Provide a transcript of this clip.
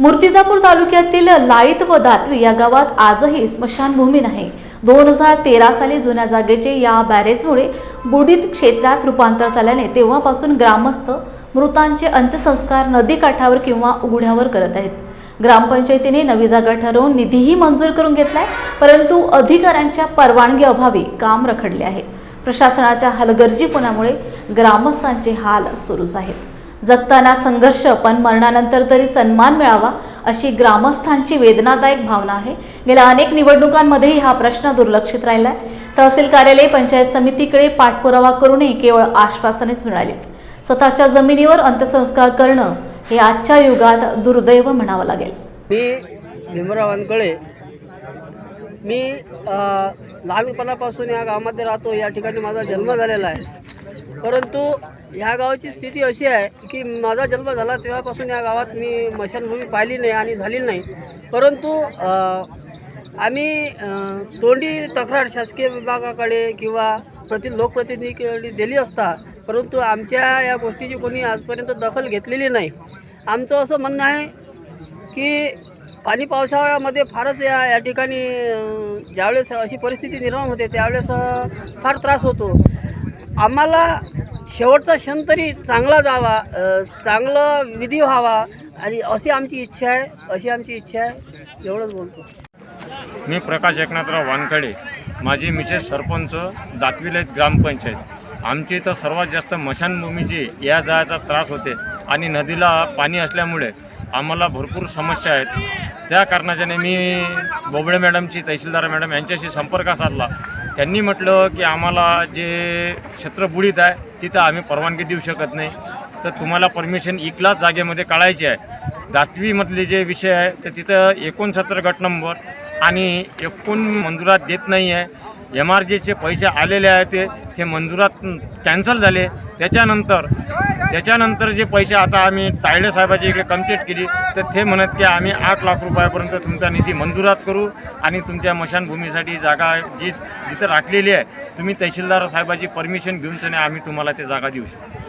मूर्तिजापूर तालुक्यातील लाईत व दातवी या गावात आजही स्मशानभूमी नाही. दोन हजार तेरा साली जुन्या जागेचे या बॅरेजमुळे बुडीत क्षेत्रात रूपांतर झाल्याने तेव्हापासून ग्रामस्थ मृतांचे अंत्यसंस्कार नदीकाठावर किंवा उघड्यावर करत आहेत. ग्रामपंचायतीने नवी जागा ठरवून निधीही मंजूर करून घेतलाय परंतु अधिकाऱ्यांच्या परवानगी अभावी काम रखडले आहे. प्रशासनाच्या हलगर्जीपणामुळे ग्रामस्थांचे हाल सुरूच आहेत. जगताना संघर्ष पण मरणानंतर तरी सन्मान मिळावा अशी ग्रामस्थांची वेदनादायक भावना आहे. गेल्या अनेक निवडणुकांमध्येही हा प्रश्न दुर्लक्षित राहिला आहे तहसील कार्यालय पंचायत समितीकडे पाठपुरावा करूनही केवळ आश्वासनेच मिळालीत स्वतःच्या जमिनीवर अंत्यसंस्कार करणं हे आजच्या युगात दुर्दैव म्हणावं लागेल. मी भीमराव वानकळे मी लहानपणापासून या गावामध्ये राहतो. या ठिकाणी माझा जन्म झालेला आहे. परंतु ह्या गावाची स्थिती अशी आहे की माझा जन्म झाला तेव्हापासून या गावात मी मशानभूमी पाहिली नाही आणि झालेली नाही. परंतु आम्ही तोंडी तक्रार शासकीय विभागाकडे किंवा प्रति लोकप्रतिनिधीकडे दिली असता परंतु आमच्या या गोष्टीची कोणी आजपर्यंत दखल घेतलेली नाही. आमचं असं म्हणणं आहे की पाणी पावसाळ्यामध्ये फारच या या ठिकाणी ज्यावेळेस अशी परिस्थिती निर्माण होते त्यावेळेस फार त्रास होतो. आम्हाला शेवटचा क्षण तरी चांगला जावा चांगलं विधी व्हावा आणि अशी आमची इच्छा आहे अशी आमची इच्छा आहे एवढंच बोलतो. मी प्रकाश एकनाथराव वानखडे. माझी मिसेस सरपंच दातविलेत ग्रामपंचायत. आमच्या इथं सर्वात जास्त मशानभूमीची या जायचा त्रास होते. आणि नदीला पाणी असल्यामुळे आम्हाला भरपूर समस्या आहेत. त्या कारणाच्याने मी बोबडे मॅडमची तहसीलदार मॅडम यांच्याशी संपर्क साधला. त्यांनी म्हटलं की आम्हाला जे क्षेत्र बुडीत आहे तिथं आम्ही परवानगी देऊ शकत नाही. तर तुम्हाला परमिशन इकलाच जागेमध्ये काढायची आहे. दातवीमधले जे विषय आहे तर तिथं एकोणसत्तर गट नंबर आणि एकूण मंजुरात देत नाही आहे. एम आर जेचे पैसे आलेले आहे ते ते मंजुरात कॅन्सल झाले. त्याच्यानंतर त्याच्यानंतर जे पैसे आता आम्ही तायडे साहेबाची इकडे कंप्लीट केली तर ते म्हणत की आम्ही आठ लाख रुपयापर्यंत तुमचा निधी मंजुरात करू आणि तुमच्या मशानभूमीसाठी जागा जी जिथं राखलेली आहे तुम्ही तहसीलदार साहेबाची परमिशन घेऊन आम्ही तुम्हाला ते जागा देऊ शकतो.